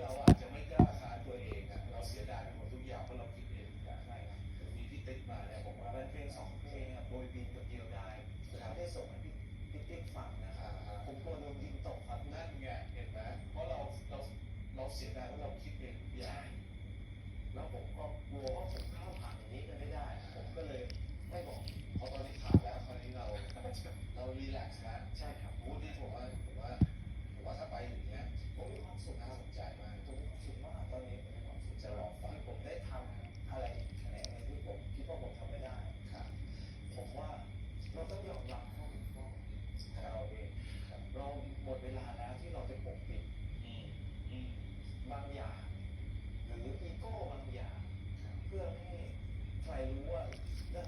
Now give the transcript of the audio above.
เราอาจจะไม่กล้าท้าตัวเองอะเราเสียดายไปหมดทุกอย่างเพราะเราคิดเองทุกอย่างใช่ครับมีที่ติ๊กมาเนี่ยผมว่าเล่นเพลงสองเพลงอะโบยบินกับเดียวดายสุดท้ายได้ส่งให้พี่พี่ติ๊กฟังนะครับผมกลัวโดนยิงตกครับนั่นไงเห็นไหมเพราะเราเราเราเสียดายเพราะเราคิด ปกปิดอืมอืมบางอย่างหรืออีโก้บางอย่าง เพื่อให้ใครรู้ว่าเรื่อง